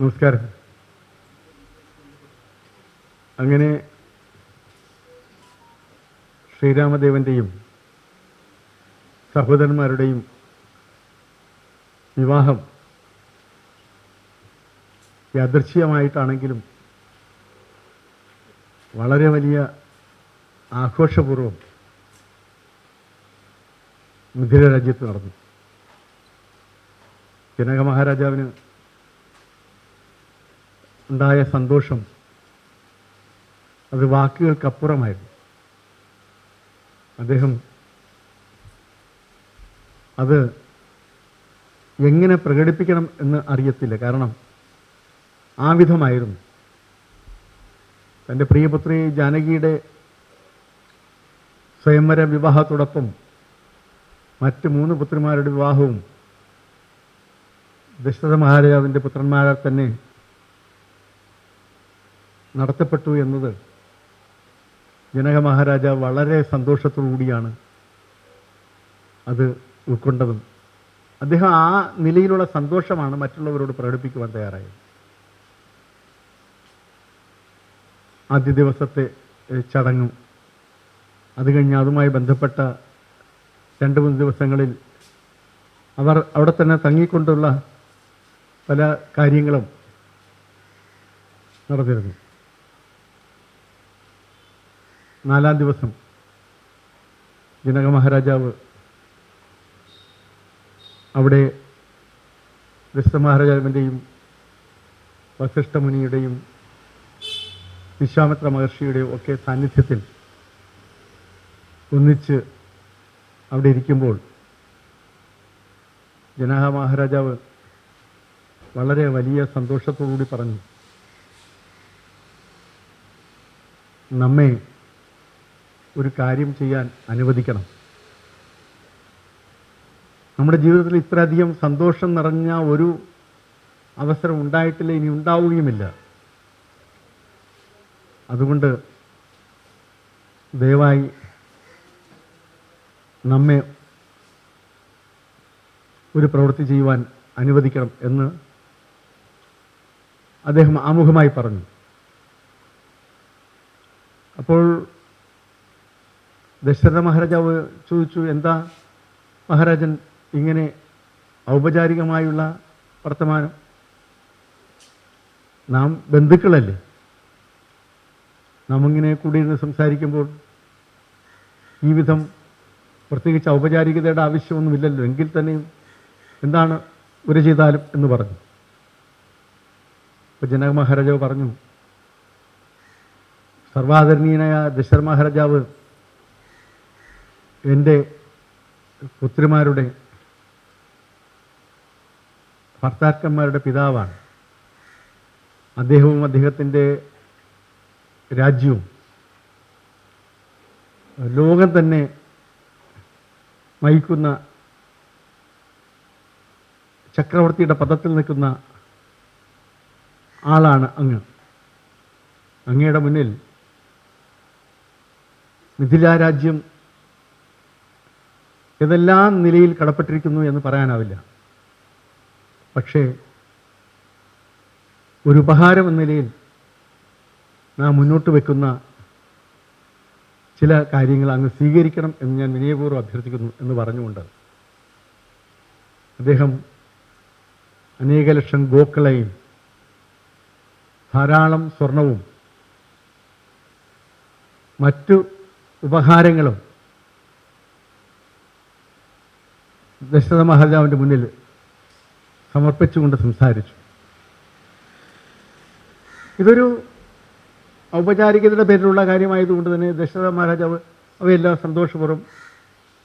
നമസ്കാരം. അങ്ങനെ ശ്രീരാമദേവന്റെയും സഹോദരന്മാരുടെയും വിവാഹം യാദൃശ്യമായിട്ടാണെങ്കിലും വളരെ വലിയ ആഘോഷപൂർവം മിഥുര രാജ്യത്ത് നടന്നു. ജനക മഹാരാജാവിന് ഉണ്ടായ സന്തോഷം അത് വാക്കുകൾക്കപ്പുറമായിരുന്നു. അദ്ദേഹം അത് എങ്ങനെ പ്രകടിപ്പിക്കണം എന്ന് അറിയത്തില്ല. കാരണം ആ വിധമായിരുന്നു. തന്റെ പ്രിയപുത്രി ജാനകിയുടെ സ്വയംവര വിവാഹത്തോടൊപ്പം മറ്റ് മൂന്ന് പുത്രിമാരുടെ വിവാഹവും ദശരഥ മഹാരാജാവിന്റെ പുത്രന്മാരെ തന്നെ നടത്തപ്പെട്ടു എന്നത് ജനക മഹാരാജ വളരെ സന്തോഷത്തോടുകൂടിയാണ് അത് ഉൾക്കൊണ്ടതും. അദ്ദേഹം ആ നിലയിലുള്ള സന്തോഷമാണ് മറ്റുള്ളവരോട് പ്രകടിപ്പിക്കുവാൻ തയ്യാറായത്. ആദ്യ ദിവസത്തെ ചടങ്ങും അത് കഴിഞ്ഞ് അതുമായി ബന്ധപ്പെട്ട രണ്ട് മൂന്ന് ദിവസങ്ങളിൽ അവർ അവിടെ തന്നെ തങ്ങിക്കൊണ്ടുള്ള പല കാര്യങ്ങളും നടന്നിരുന്നു. നാലാം ദിവസം ജനക മഹാരാജാവ് അവിടെ ദശ മഹാരാജാവിന്റെയും വസിഷ്ഠമുനിയുടെയും വിശ്വാമിത്ര മഹർഷിയുടെയും ഒക്കെ സാന്നിധ്യത്തിൽ ഒന്നിച്ച് അവിടെ ഇരിക്കുമ്പോൾ ജനക മഹാരാജാവ് വളരെ വലിയ സന്തോഷത്തോടുകൂടി പറഞ്ഞു നമ്മെ ഒരു കാര്യം ചെയ്യാൻ അനുവദിക്കണം. നമ്മുടെ ജീവിതത്തിൽ ഇത്രയധികം സന്തോഷം നിറഞ്ഞ ഒരു അവസരം ഉണ്ടായിട്ടില്ല ഇനി ഉണ്ടാവുകയുമില്ല. അതുകൊണ്ട് ദയവായി നമ്മെ ഒരു പ്രവൃത്തി ചെയ്യുവാൻ അനുവദിക്കണം എന്ന് അദ്ദേഹം ആമുഖമായി പറഞ്ഞു. അപ്പോൾ ദശരഥ മഹാരാജാവ് ചോദിച്ചു എന്താ മഹാരാജൻ ഇങ്ങനെ ഔപചാരികമായുള്ള വർത്തമാനം? നാം ബന്ധുക്കളല്ലേ? നാം ഇങ്ങനെ കൂടിയിരുന്ന് സംസാരിക്കുമ്പോൾ ഈ വിധം പ്രത്യേകിച്ച് ഔപചാരികതയുടെ ആവശ്യമൊന്നുമില്ലല്ലോ. എങ്കിൽ തന്നെയും എന്താണ് ഒരു ചെയ്താലും എന്ന് പറഞ്ഞു. അപ്പോൾ ജനക മഹാരാജാവ് പറഞ്ഞു സർവാദരണീയനായ ദശരഥ മഹാരാജാവ് എന്റെ പുത്രിമാരുടെ ഭർത്താക്കന്മാരുടെ പിതാവാണ്. അദ്ദേഹവും അദ്ദേഹത്തിന്റെ രാജ്യവും ലോകം തന്നെ നയിക്കുന്ന ചക്രവർത്തിയുടെ പദത്തിൽ നിൽക്കുന്ന ആളാണ് അങ്ങ്. അങ്ങയുടെ മുന്നിൽ മിഥില രാജ്യം ഏതെല്ലാം നിലയിൽ കടപ്പെട്ടിരിക്കുന്നു എന്ന് പറയാനാവില്ല. പക്ഷേ ഒരു ഉപഹാരം എന്ന നിലയിൽ നാം മുന്നോട്ട് വെക്കുന്ന ചില കാര്യങ്ങൾ അങ്ങ് സ്വീകരിക്കണം എന്ന് ഞാൻ വിനയപൂർവം അഭ്യർത്ഥിക്കുന്നു എന്ന് പറഞ്ഞുകൊണ്ട് അദ്ദേഹം അനേക ലക്ഷം ഗോക്കളെയും ധാരാളം സ്വർണവും മറ്റു ഉപഹാരങ്ങളും ദശരഥ മഹാരാജാവിന്റെ മുന്നിൽ സമർപ്പിച്ചുകൊണ്ട് സംസാരിച്ചു. ഇതൊരു ഔപചാരികതയുടെ പേരിലുള്ള കാര്യമായതുകൊണ്ട് തന്നെ ദശരഥ മഹാരാജാവ് അവയെല്ലാം സന്തോഷപൂർവം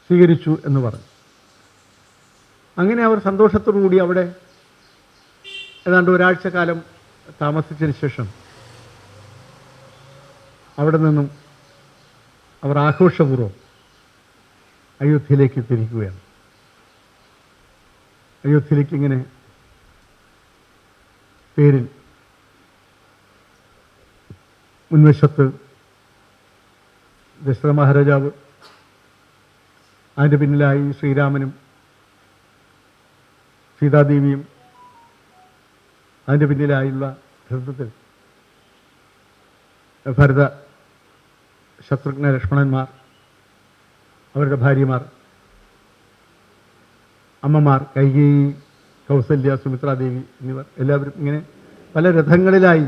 സ്വീകരിച്ചു എന്ന് പറഞ്ഞു. അങ്ങനെ അവർ സന്തോഷത്തോടു കൂടി അവിടെ ഏതാണ്ട് ഒരാഴ്ച കാലം താമസിച്ചതിന് ശേഷം അവിടെ നിന്നും അവർ ആഘോഷപൂർവം അയോധ്യയിലേക്ക് തിരിക്കുകയാണ്. അയോധ്യയിലേക്ക് ഇങ്ങനെ പേരിൽ മുൻവശത്ത് ദശരഥ മഹാരാജാവ് അതിന്റെ പിന്നിലായി ശ്രീരാമനും സീതാദേവിയും അതിന്റെ പിന്നിലായുള്ള ഭരതത്തിൽ ഭരത ശത്രുഘ്ന ലക്ഷ്മണന്മാർ അവരുടെ ഭാര്യമാർ അമ്മമാർ കൈകേയി കൗസല്യ സുമിത്രാദേവി എന്നിവർ എല്ലാവരും ഇങ്ങനെ പല രഥങ്ങളിലായി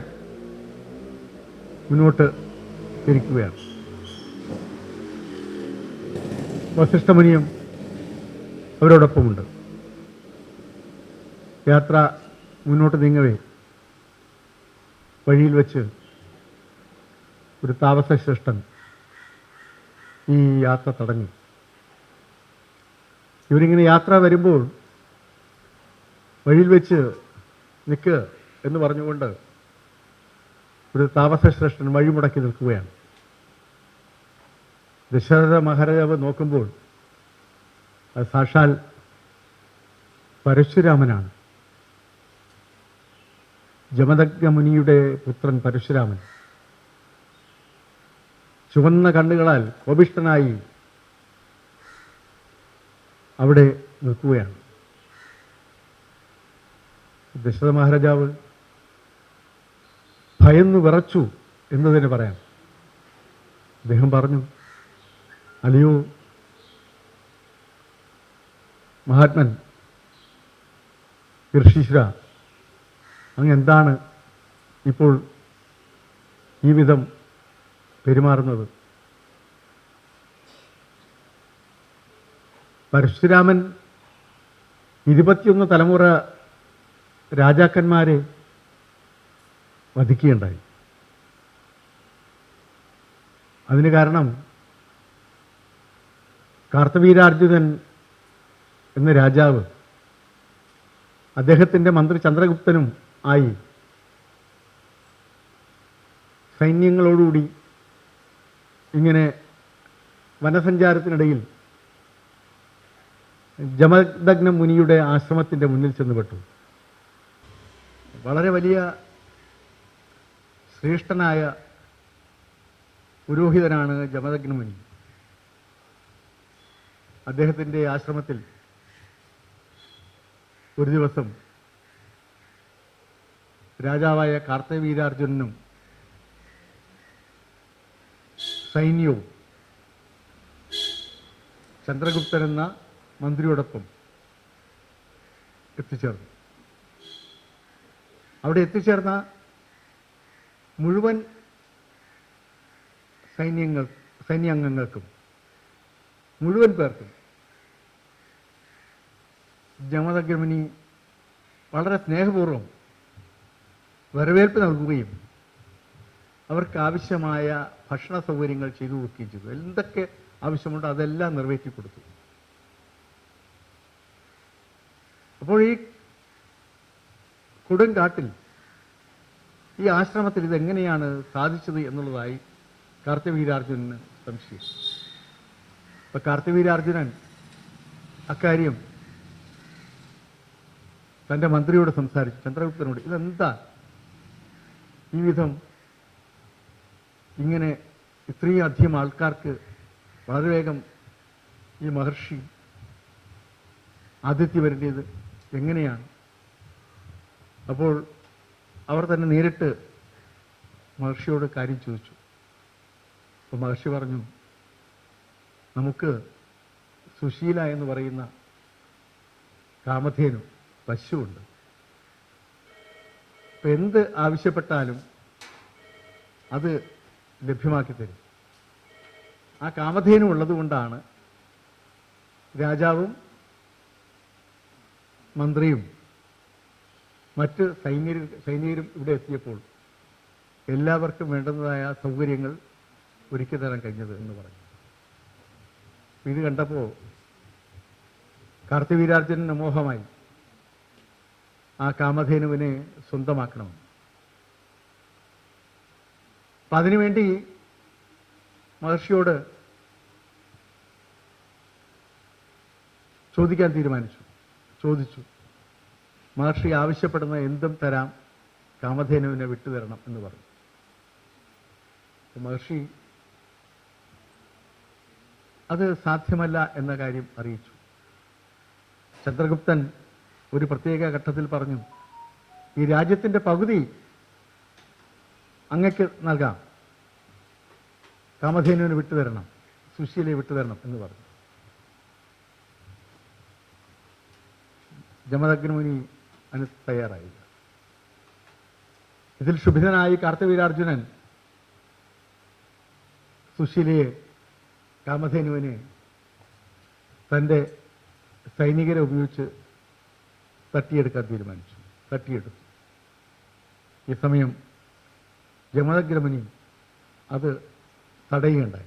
മുന്നോട്ട് തിരിക്കുകയാണ്. വസിഷ്ഠമുനിയും അവരോടൊപ്പമുണ്ട്. യാത്ര മുന്നോട്ട് നീങ്ങവേ. വഴിയിൽ വെച്ച് ഒരു താമസശ്രേഷ്ഠൻ ഈ യാത്ര തടഞ്ഞു ഇവരിങ്ങനെ യാത്ര വരുമ്പോൾ വഴിയിൽ വെച്ച് നിൽക്ക് എന്ന് പറഞ്ഞുകൊണ്ട് ഒരു താമസശ്രേഷ്ഠൻ വഴിമുടക്കി നിൽക്കുകയാണ്. ദശരഥ മഹാരാജാവ് നോക്കുമ്പോൾ അത് സാക്ഷാൽ പരശുരാമനാണ്. ജമദഗ്നമുനിയുടെ പുത്രൻ പരശുരാമൻ. ചുവന്ന കണ്ണുകളാൽ കോപിഷ്ഠനായി അവിടെ നിൽക്കുകയാണ്. ദശരഥ മഹാരാജാവ് ഭയന്ന് വിറച്ചു എന്ന് തന്നെ പറയാം. അദ്ദേഹം പറഞ്ഞു അലിയോ മഹാത്മൻ ഋഷീശ്വര അങ്ങ് എന്താണ് ഇപ്പോൾ ഈ വിധം പെരുമാറുന്നത്? പരശുരാമൻ ഇരുപത്തിയൊന്ന് തലമുറ രാജാക്കന്മാരെ വധിക്കുകയുണ്ടായി. അതിന് കാരണം കാർത്തവീരാർജുനൻ എന്ന രാജാവ് അദ്ദേഹത്തിന്റെ മന്ത്രി ചന്ദ്രഗുപ്തനും ആയി സൈന്യങ്ങളോടുകൂടി ഇങ്ങനെ വനസഞ്ചാരത്തിനിടയിൽ ജമദഗ്ന മുനിയുടെ ആശ്രമത്തിന്റെ മുന്നിൽ ചെന്നുപെട്ടു. വളരെ വലിയ ശ്രേഷ്ഠനായ പുരോഹിതനാണ് ജമദഗ്ന മുനി അദ്ദേഹത്തിന്റെ ആശ്രമത്തിൽ ഒരു ദിവസം രാജാവായ കാർത്തവീരാർജുനനും സൈന്യവും ചന്ദ്രഗുപ്തൻ എന്ന മന്ത്രിയോടൊപ്പം എത്തിച്ചേർന്നു. അവിടെ എത്തിച്ചേർന്ന മുഴുവൻ സൈന്യങ്ങൾ സൈന്യാംഗങ്ങൾക്കും മുഴുവൻ പേർക്കും ജമതഗ്രമിനി വളരെ സ്നേഹപൂർവം വരവേൽപ്പ് നൽകുകയും അവർക്ക് ആവശ്യമായ ഭക്ഷണ സൗകര്യങ്ങൾ ചെയ്തു കൊടുക്കുകയും ചെയ്തു. എന്തൊക്കെ ആവശ്യമുണ്ടോ അതെല്ലാം നിറവേറ്റി കൊടുത്തു അപ്പോൾ ഈ കൊടുങ്കാട്ടിൽ ഈ ആശ്രമത്തിൽ ഇതെങ്ങനെയാണ് സാധിച്ചത് എന്നുള്ളതായി കാർത്തവീരാർജുനന് സംശയം അപ്പൊ കാർത്തവീരാർജുനൻ അക്കാര്യം തന്റെ മന്ത്രിയോട് സംസാരിച്ചു ചന്ദ്രഗുപ്തനോട്. ഇതെന്താ ഈ വിധം ഇങ്ങനെ ഇത്രയും അധികം ആൾക്കാർക്ക് വളരെ വേഗം ഈ മഹർഷി ആദിത്യ വരേണ്ടത്? എങ്ങനെയാണ്? അപ്പോൾ അവർ തന്നെ നേരിട്ട് മഹർഷിയോട് കാര്യം ചോദിച്ചു. അപ്പോൾ മഹർഷി പറഞ്ഞു നമുക്ക് സുശീല എന്ന് പറയുന്ന കാമധേനു പശുവുണ്ട്. അപ്പം എന്ത് ആവശ്യപ്പെട്ടാലും അത് ലഭ്യമാക്കി തരും. ആ കാമധേനു ഉള്ളതുകൊണ്ടാണ് രാജാവും മന്ത്രിയും മറ്റ് സൈനികർ സൈനികരും ഇവിടെ എത്തിയപ്പോൾ എല്ലാവർക്കും വേണ്ടുന്നതായ സൗകര്യങ്ങൾ ഒരുക്കി തരാൻ കഴിഞ്ഞത് എന്ന് പറഞ്ഞു. ഇത് കണ്ടപ്പോൾ കാർത്തിവീരാർജുനന് മോഹമായി ആ കാമധേനുവിനെ സ്വന്തമാക്കണം. അപ്പം അതിനുവേണ്ടി മഹർഷിയോട് ചോദിക്കാൻ തീരുമാനിച്ചു. ചോദിച്ചു. മഹർഷി ആവശ്യപ്പെടുന്ന എന്തും തരാം കാമധേനുവിനെ വിട്ടുതരണം എന്ന് പറഞ്ഞു. മഹർഷി അത് സാധ്യമല്ല എന്ന കാര്യം അറിയിച്ചു. ചന്ദ്രഗുപ്തൻ ഒരു പ്രത്യേക ഘട്ടത്തിൽ പറഞ്ഞു ഈ രാജ്യത്തിന്റെ പകുതി അങ്ങക്ക് നൽകാം. കാമധേനുവിന് വിട്ടുതരണം സുശീലയെ വിട്ടുതരണം എന്ന് പറഞ്ഞു. ജമദഗ്നമുനി അതിന് തയ്യാറായില്ല ഇതിൽ ശുഭിതനായി കാർത്തവീരാർജുനൻ സുശീലയെ കാമധേനുവിനെ തന്റെ സൈനികരെ ഉപയോഗിച്ച് തട്ടിയെടുക്കാൻ തീരുമാനിച്ചു. തട്ടിയെടുത്തു. ഈ സമയം ജമദഗ്രമുനി അത് തടയുകയുണ്ടായി.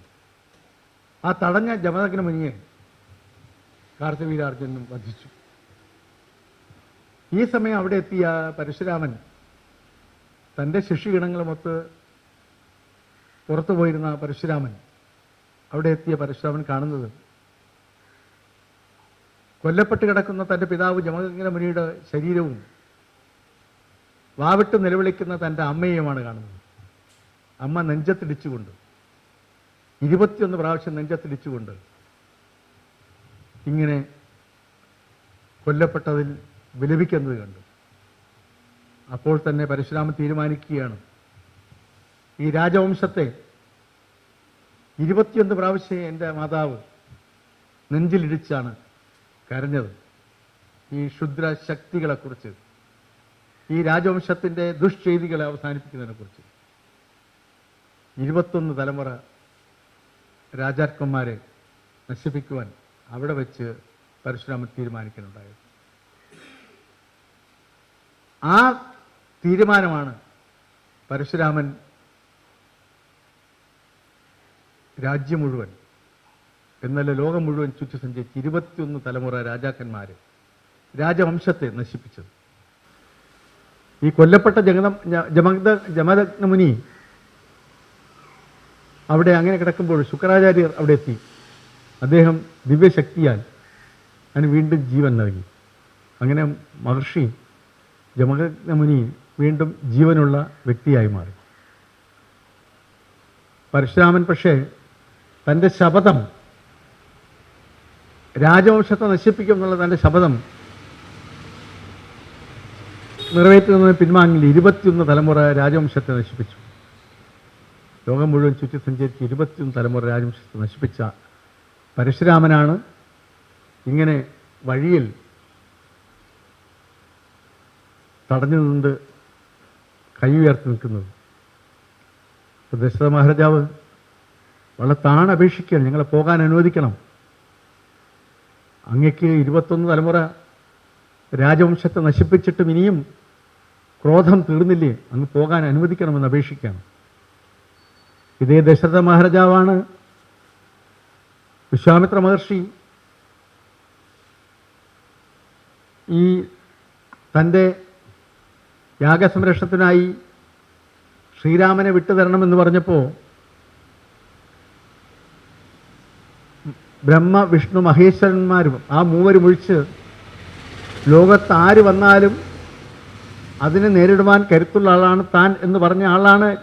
ആ തടഞ്ഞ ജമദഗ്രമുനിയെ കാർത്തവീരാർജുനും വധിച്ചു. ഈ സമയം അവിടെ എത്തിയ പരശുരാമൻ തന്റെ ശിഷ്യഗണങ്ങളുമൊത്ത് പുറത്തു പോയിരുന്ന പരശുരാമൻ അവിടെ എത്തിയ പരശുരാമൻ കാണുന്നത്. കൊല്ലപ്പെട്ട് കിടക്കുന്ന തന്റെ പിതാവ് ജമദഗ്നമുനിയുടെ ശരീരവും വാവിട്ട് നിലവിളിക്കുന്ന തന്റെ അമ്മയെയുമാണ് കാണുന്നത്. അമ്മ നെഞ്ചത്തിടിച്ചുകൊണ്ട് ഇരുപത്തിയൊന്ന് പ്രാവശ്യം നെഞ്ചത്തിടിച്ചുകൊണ്ട് ഇങ്ങനെ കൊല്ലപ്പെട്ടതിൽ വിലപിക്കുന്നത് കണ്ടു. അപ്പോൾ തന്നെ പരശുരാമൻ തീരുമാനിക്കുകയാണ്. ഈ രാജവംശത്തെ ഇരുപത്തിയൊന്ന് പ്രാവശ്യം എന്റെ മാതാവ് നെഞ്ചിലിടിച്ചാണ് കരഞ്ഞത്. ഈ ക്ഷുദ്ര ശക്തികളെക്കുറിച്ച് ഈ രാജവംശത്തിന്റെ ദുഷ്ചെയ്തികളെ അവസാനിപ്പിക്കുന്നതിനെക്കുറിച്ച് ഇരുപത്തൊന്ന് തലമുറ രാജാക്കന്മാരെ നശിപ്പിക്കുവാൻ അവിടെ വെച്ച് പരശുരാമൻ തീരുമാനിക്കുന്നുണ്ടായത് ആ തീരുമാനമാണ് പരശുരാമൻ രാജ്യം മുഴുവൻ എന്നല്ല ലോകം മുഴുവൻ ചുറ്റി സഞ്ചരിച്ച് ഇരുപത്തിയൊന്ന് തലമുറ രാജാക്കന്മാരെ രാജവംശത്തെ നശിപ്പിച്ചത്. ഈ കൊല്ലപ്പെട്ട ജഗതം ജമദ ജമദഗ്നമുനി അവിടെ അങ്ങനെ കിടക്കുമ്പോൾ ശുക്രാചാര്യർ അവിടെ എത്തി. അദ്ദേഹം ദിവ്യശക്തിയാൽ അതിന് വീണ്ടും ജീവൻ നൽകി. അങ്ങനെ മഹർഷി ജമദഗ്നമുനി വീണ്ടും ജീവനുള്ള വ്യക്തിയായി മാറി. പരശുരാമൻ പക്ഷേ തന്റെ ശപഥം രാജവംശത്തെ നശിപ്പിക്കും എന്നുള്ള തന്റെ ശപഥം നിറവേറ്റുന്നതിന് പിൻവാങ്ങില്ല ഇരുപത്തിയൊന്ന് തലമുറ രാജവംശത്തെ നശിപ്പിച്ചു. ലോകം മുഴുവൻ ചുറ്റി സഞ്ചരിച്ച് ഇരുപത്തിയൊന്ന് തലമുറ രാജവംശത്തെ നശിപ്പിച്ച പരശുരാമനാണ് ഇങ്ങനെ വഴിയിൽ തടഞ്ഞു നിന്ന് കൈ ഉയർത്തി നിൽക്കുന്നത് ദശരഥ മഹാരാജാവ് വളരെ താണപേക്ഷിക്കുകയാണ്. ഞങ്ങളെ പോകാൻ അനുവദിക്കണം. അങ്ങയ്ക്ക് ഇരുപത്തൊന്ന് തലമുറ രാജവംശത്തെ നശിപ്പിച്ചിട്ടും ഇനിയും ക്രോധം തീർന്നില്ലേ അങ്ങ് പോകാൻ അനുവദിക്കണമെന്ന് അപേക്ഷിക്കുകയാണ്. ഇതേ ദശരഥ മഹാരാജാവാണ് വിശ്വാമിത്ര മഹർഷി ഈ തന്റെ യാഗസംരക്ഷണത്തിനായി ശ്രീരാമനെ വിട്ടുതരണമെന്ന് പറഞ്ഞപ്പോൾ ബ്രഹ്മ വിഷ്ണു മഹേശ്വരന്മാരും ആ മൂവരും ഒഴിച്ച് ലോകത്ത് ആര് വന്നാലും അതിനെ നേരിടുവാൻ കരുത്തുള്ള ആളാണ് താൻ എന്ന് പറഞ്ഞ ആളാണ്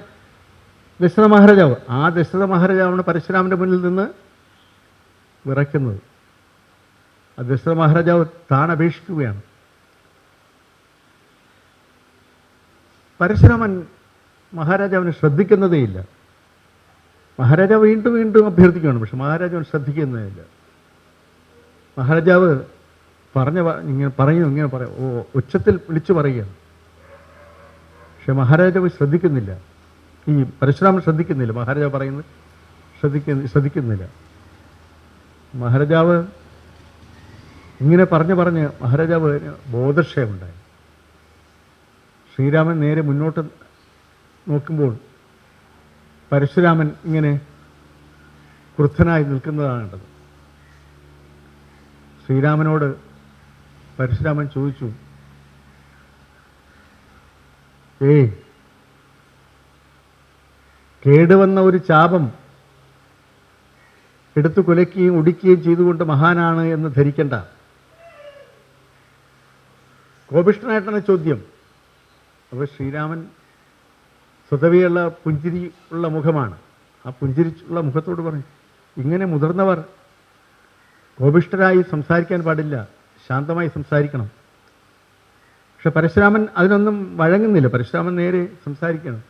ദശരഥ മഹാരാജാവ്. ആ ദശരഥ മഹാരാജാവാണ് പരശുരാമന്റെ മുന്നിൽ നിന്ന് വിറയ്ക്കുന്നത്. ആ ദശരഥ മഹാരാജാവ് താൻ അപേക്ഷിക്കുകയാണ്. പരശുരാമൻ മഹാരാജാവിനെ ശ്രദ്ധിക്കുന്നതേയില്ല മഹാരാജാവ് വീണ്ടും വീണ്ടും അഭ്യർത്ഥിക്കുകയാണ് പക്ഷെ മഹാരാജാവൻ ശ്രദ്ധിക്കുന്നതേയില്ല മഹാരാജാവ് പറഞ്ഞ ഇങ്ങനെ പറഞ്ഞു ഇങ്ങനെ പറയാം ഓ ഉച്ചത്തിൽ വിളിച്ചു പറയുകയാണ്. പക്ഷെ മഹാരാജാവ് ശ്രദ്ധിക്കുന്നില്ല. ഈ പരശുരാമൻ ശ്രദ്ധിക്കുന്നില്ല. മഹാരാജാവ് പറയുന്നത് ശ്രദ്ധിക്കുന്ന ശ്രദ്ധിക്കുന്നില്ല. മഹാരാജാവ് ഇങ്ങനെ പറഞ്ഞു പറഞ്ഞ് മഹാരാജാവ് ബോധക്ഷയമുണ്ടായി. ശ്രീരാമൻ നേരെ മുന്നോട്ട് നോക്കുമ്പോൾ പരശുരാമൻ ഇങ്ങനെ ക്രുദ്ധനായി നിൽക്കുന്നതാണ് കണ്ടത്. ശ്രീരാമനോട് പരശുരാമൻ ചോദിച്ചു ഏ കേടുവന്ന ഒരു ചാപം എടുത്തു കുലയ്ക്കുകയും ഒടിക്കുകയും ചെയ്തുകൊണ്ട് മഹാനാണ് എന്ന് ധരിക്കണ്ട. കോപിഷ്ണനായിട്ടാണ് ചോദ്യം. അപ്പോൾ ശ്രീരാമൻ സ്വതവിയുള്ള പുഞ്ചിരി ഉള്ള മുഖമാണ്. ആ പുഞ്ചിരിച്ചുള്ള മുഖത്തോട് പറഞ്ഞു ഇങ്ങനെ മുതിർന്നവർ കോപിഷ്ഠരായി സംസാരിക്കാൻ പാടില്ല ശാന്തമായി സംസാരിക്കണം. പക്ഷെ പരശുരാമൻ അതിനൊന്നും വഴങ്ങുന്നില്ല. പരശുരാമൻ നേരെ സംസാരിക്കണം.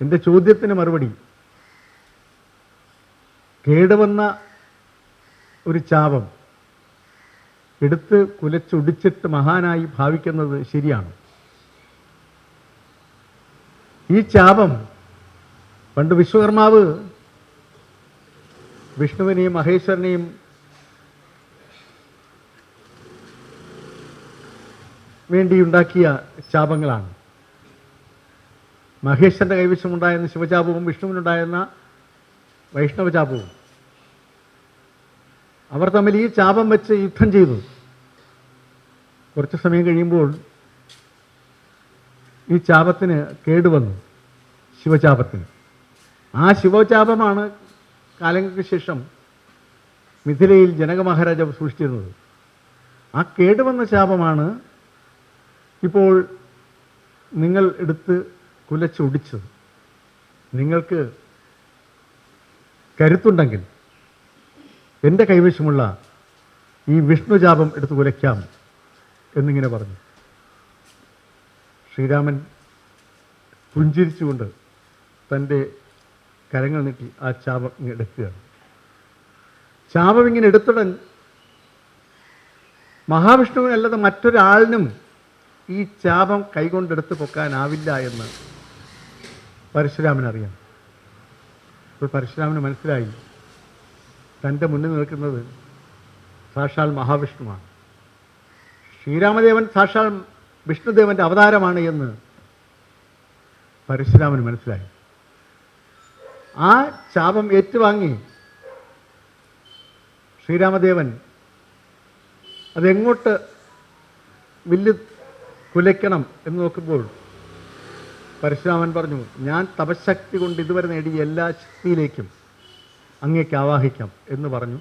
എന്റെ ചോദ്യത്തിന് മറുപടി കേടുവന്ന ഒരു ചാപം എടുത്ത് കുലച്ചൊടിച്ചിട്ട് മഹാനായി ഭാവിക്കുന്നത് ശരിയാണ്? ഈ ചാപം പണ്ട് വിശ്വകർമാവ് വിഷ്ണുവിനെയും മഹേശ്വരനെയും വേണ്ടിയുണ്ടാക്കിയ ശാപങ്ങളാണ് മഹേശ്വരന്റെ കൈവശമുണ്ടായിരുന്ന ശിവചാപവും വിഷ്ണുവിനുണ്ടായിരുന്ന വൈഷ്ണവചാപവും. അവർ തമ്മിൽ ഈ ചാപം വെച്ച് യുദ്ധം ചെയ്തു. കുറച്ച് സമയം കഴിയുമ്പോൾ ഈ ചാപത്തിന് കേടുവന്നു ശിവചാപത്തിന്. ആ ശിവചാപമാണ് കാലങ്ങൾക്ക് ശേഷം മിഥിലയിൽ ജനക മഹാരാജാവ് സൃഷ്ടിച്ചിരുന്നത്. ആ കേടുവന്ന ശാപമാണ് ഇപ്പോൾ നിങ്ങൾ എടുത്ത് കുലച്ചൊടിച്ചത്. നിങ്ങൾക്ക് കരുത്തുണ്ടെങ്കിൽ എന്റെ കൈവശമുള്ള ഈ വിഷ്ണുജാപം എടുത്ത് കുലയ്ക്കാം എന്നിങ്ങനെ പറഞ്ഞു. ശ്രീരാമൻ പുഞ്ചിരിച്ചുകൊണ്ട് തന്റെ കരങ്ങൾ നീട്ടി ആ ചാപം ഇങ്ങനെ എടുക്കുകയാണ്. ചാപം ഇങ്ങനെ എടുത്തുടൻ മഹാവിഷ്ണുവിനല്ലാതെ മറ്റൊരാളിനും ഈ ചാപം കൈകൊണ്ടെടുത്ത് പൊക്കാനാവില്ല എന്ന് പരശുരാമൻ അറിയാം അപ്പോൾ പരശുരാമന് മനസ്സിലായി തന്റെ മുന്നിൽ നിൽക്കുന്നത് സാക്ഷാൽ മഹാവിഷ്ണുവാണ്. ശ്രീരാമദേവൻ സാക്ഷാൽ വിഷ്ണുദേവന്റെ അവതാരമാണ് എന്ന് പരശുരാമന് മനസ്സിലായി. ആ ശാപം ഏറ്റുവാങ്ങി ശ്രീരാമദേവൻ അതെങ്ങോട്ട് വില്ല് കുലയ്ക്കണം എന്ന് നോക്കുമ്പോൾ പരശുരാമൻ പറഞ്ഞു ഞാൻ തപശക്തി കൊണ്ട് ഇതുവരെ നേടിയ എല്ലാ ശക്തിയിലേക്കും അങ്ങേക്ക് ആവാഹിക്കാം എന്ന് പറഞ്ഞു.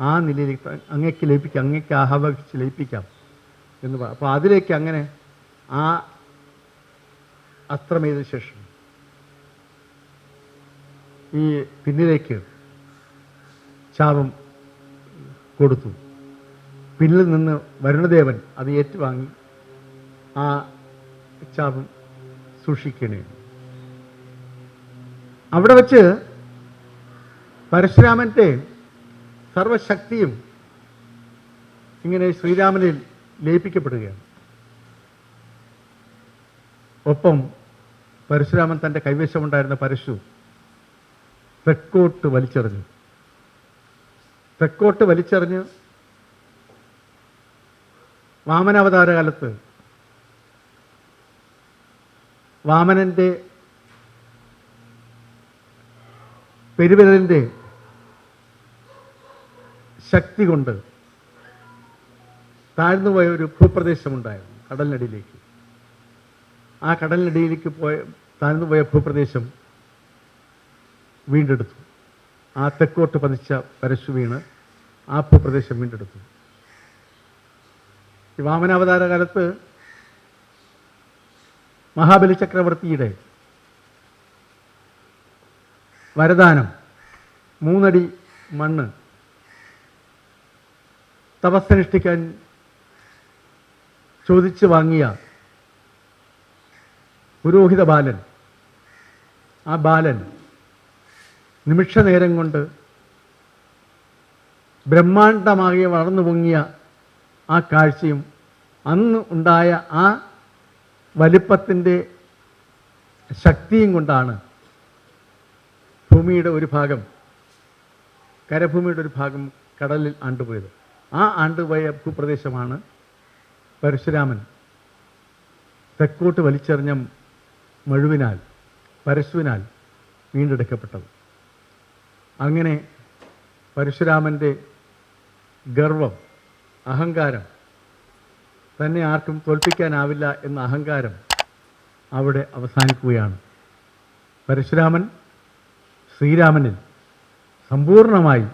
ആ നിലയിലേക്ക് അങ്ങേക്ക് ലയിപ്പിക്കാം അങ്ങേക്ക് ആവാഹിച്ച് ലയിപ്പിക്കാം. എന്ന് പറ അപ്പോൾ അതിലേക്ക് അങ്ങനെ ആ അസ്ത്രമെയ്ത ശേഷം ഈ പിന്നിലേക്ക് ശാപം കൊടുത്തു. പിന്നിൽ നിന്ന് വരുണദേവൻ അത് ഏറ്റുവാങ്ങി ആ ശാപം സൂക്ഷിക്കണേ. അവിടെ വച്ച് പരശുരാമന്റെ സർവശക്തിയും ഇങ്ങനെ ശ്രീരാമനിൽ ലയിപ്പിക്കപ്പെടുകയാണ്. ഒപ്പം പരശുരാമൻ തന്റെ കൈവശമുണ്ടായിരുന്ന പരശു തെക്കോട്ട് വലിച്ചെറിഞ്ഞു. തെക്കോട്ട് വലിച്ചെറിഞ്ഞ് വാമനാവതാര കാലത്ത് വാമനന്റെ പെരുവിരലിന്റെ ശക്തി കൊണ്ട് താഴ്ന്നുപോയ ഒരു ഭൂപ്രദേശമുണ്ടായിരുന്നു കടലിനടിയിലേക്ക്. ആ കടലിനടിയിലേക്ക് പോയ താഴ്ന്നുപോയ ഭൂപ്രദേശം വീണ്ടെടുത്തു. ആ തെക്കോട്ട് പതിച്ച പരശു വീണ് ആ ഭൂപ്രദേശം വീണ്ടെടുത്തു. ഈ വാമനാവതാര കാലത്ത് മഹാബലി ചക്രവർത്തിയുടെ വരദാനം മൂന്നടി മണ്ണ് തപസ്സനുഷ്ഠിക്കാൻ ചോദിച്ചു വാങ്ങിയ പുരോഹിത ബാലൻ ആ ബാലൻ നിമിഷ നേരം കൊണ്ട് ബ്രഹ്മാണ്ടമാകെ വളർന്നു പൊങ്ങിയ ആ കാഴ്ചയും അന്ന് ഉണ്ടായ ആ വലിപ്പത്തിന്റെ ശക്തിയും കൊണ്ടാണ് ഭൂമിയുടെ ഒരു ഭാഗം കരഭൂമിയുടെ ഒരു ഭാഗം കടലിൽ ആണ്ടുപോയത്. ആ ആണ്ടുപോയ ഭൂപ്രദേശമാണ് പരശുരാമൻ. തെക്കോട്ട് വലിച്ചെറിഞ്ഞ മഴുവിനാൽ പരശുവിനാൽ വീണ്ടെടുക്കപ്പെട്ടത്. അങ്ങനെ പരശുരാമന്റെ ഗർവം അഹങ്കാരം തന്നെ ആർക്കും തോൽപ്പിക്കാനാവില്ല എന്ന അഹങ്കാരം അവിടെ അവസാനിക്കുകയാണ്. പരശുരാമൻ ശ്രീരാമനിൽ സമ്പൂർണമായി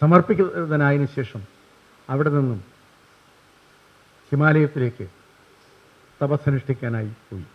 സമർപ്പിക്കുന്നതിനായതിനു ശേഷം അവിടെ നിന്നും ഹിമാലയത്തിലേക്ക് തപസ്സനുഷ്ഠിക്കാനായി പോയി.